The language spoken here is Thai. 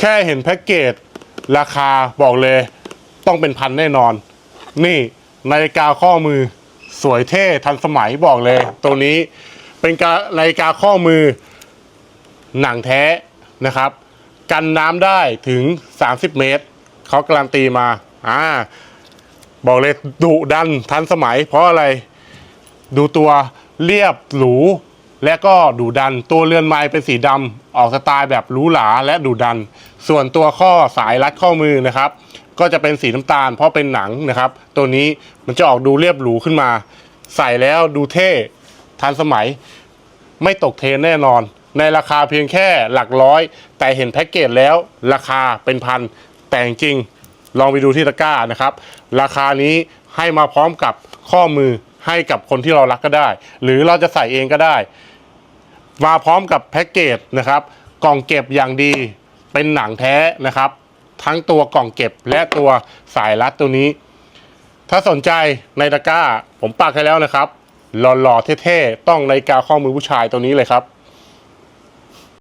แค่เห็นแพ็กเกจราคาบอกเลย ต้องเป็นพันแน่นอน นี่นาฬิกาข้อมือสวยเท่ทันสมัยบอกเลย ตัวนี้เป็นกานาฬิกาข้อมือหนังแท้นะครับ กันน้ำได้ถึง 30 เมตร เขาการันตีมาอ่าบอกเลยดุดันทันสมัยเพราะอะไร ดูตัวเรียบหรู และก็ดุดันตัวเรือนไม้เป็นสีดำออกสไตล์แบบหรูหราและดุดัน ส่วนตัวข้อสายรัดข้อมือนะครับ ก็จะเป็นสีน้ำตาลเพราะเป็นหนังนะครับ ตัวนี้มันจะออกดูเรียบหรูขึ้นมา ใส่แล้วดูเท่ทันสมัย ไม่ตกเทรนแน่นอน ในราคาเพียงแค่หลักร้อย แต่เห็นแพ็กเกจแล้วราคาเป็นพันแต่จริงลองไปดูที่ตะกร้านะครับ ราคานี้ให้มาพร้อมกับข้อมือให้กับคนที่เรารักก็ได้ หรือเราจะใส่เองก็ได้ มาพร้อมกับแพ็กเกจนะครับกล่องเก็บอย่างดีเป็นหนังแท้นะครับ ทั้งตัวกล่องเก็บและตัวสายรัดตัวนี้ ถ้าสนใจในตะกร้า ผมปักให้แล้วนะครับ หล่อๆเท่ๆต้องนาฬิกาข้อมือผู้ชายตัวนี้เลยครับ